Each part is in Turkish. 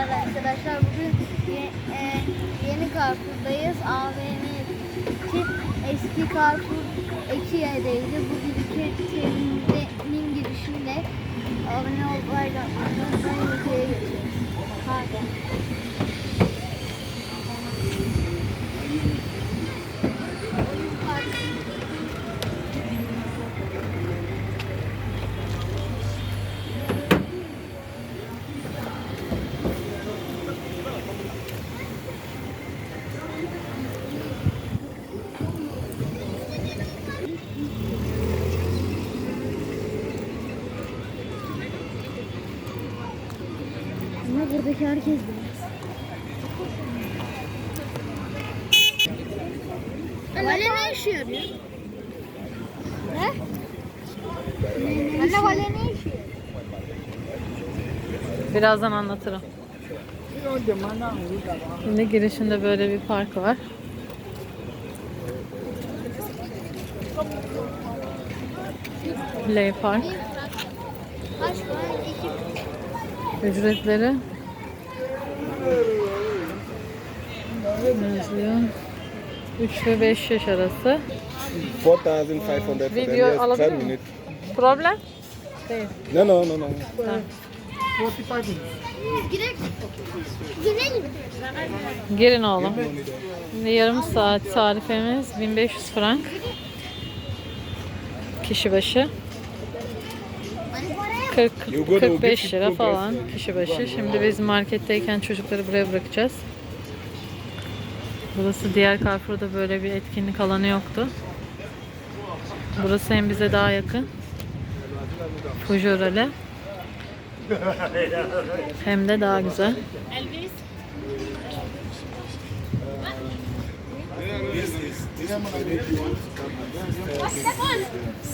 Merhabalar arkadaşlar. Bugün ye- e, yeni Carrefour'dayız. AVM'deki eski Carrefour Ekiye'deydi. Bugün Ekiye'nin girişinde abone olmayla unutmayın Ekiye'ye geçiyoruz. Hadi. Buradaki herkes beyaz. Vale ne işe yarıyor? Ne? Anne vale ne işe? Birazdan anlatırım. Şimdi girişinde böyle bir park var. Play Park. Ücretleri yazıyor. 3 ve 5 yaş arası. 4,500 for them. Video alabilir 10 miyim? Problem? Değil. No, no, no, no. Tamam. Girin oğlum. Şimdi yarım saat tarifemiz 1500 frank. Kişi başı. Hani paraya 40 You go to 45 Big lira falan kişi başı. Şimdi biz marketteyken çocukları buraya bırakacağız. Burası diğer Carrefour'da böyle bir etkinlik alanı yoktu. Burası hem bize daha yakın. Fujorale. Hem de daha güzel.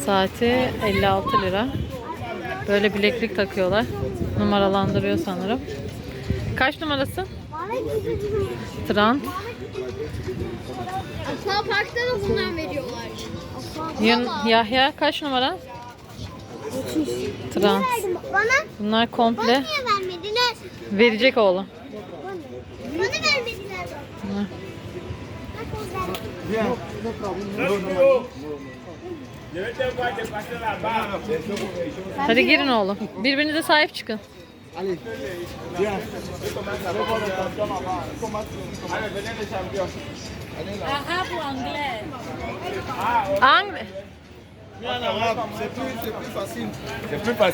Saati 56 lira. Böyle bileklik takıyorlar. Numaralandırıyor sanırım. Kaç numarası? bana. Trant. Aqua Park'ta da bundan veriyorlar. Yun- Yahya kaç numara? Trans. Bana, Bunlar komple niye vermediler? verecek oğlum. Bana vermediler. Hı. Hadi girin oğlum. Birbirinize sahip çıkın. Ang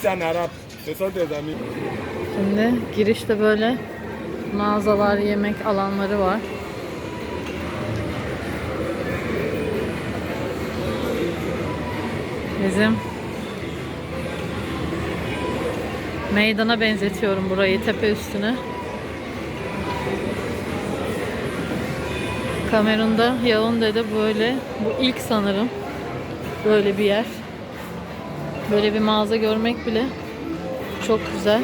en arabe. Ce sont tes amis. Şimdi girişte böyle mağazalar, yemek alanları var. Bizim meydana benzetiyorum burayı tepe üstüne. Kamerun'da Yaounde'de böyle bu ilk sanırım böyle bir yer. Böyle bir mağaza görmek bile çok güzel.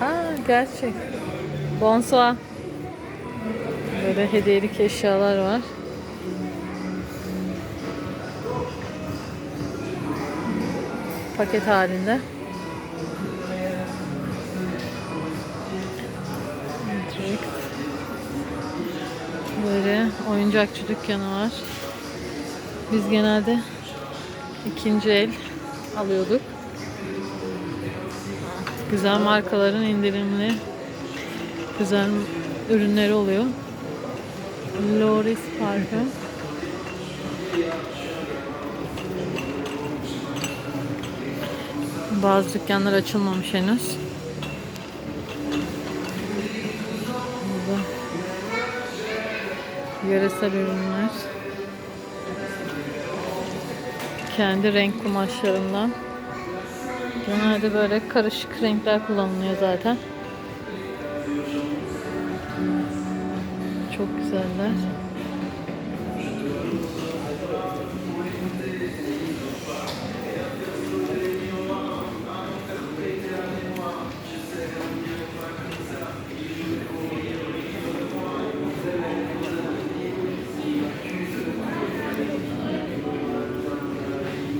Ha gerçek. Bonsoir. Böyle hediyelik eşyalar var. Paket halinde. Böyle oyuncakçı dükkanı var. Biz genelde ikinci el alıyorduk. Güzel markaların indirimli güzel ürünleri oluyor. Loris parfüm. Bazı dükkanlar açılmamış henüz. Burada yöresel ürünler. Kendi renk kumaşlarından. Genelde böyle karışık renkler kullanılıyor zaten. Güzeller.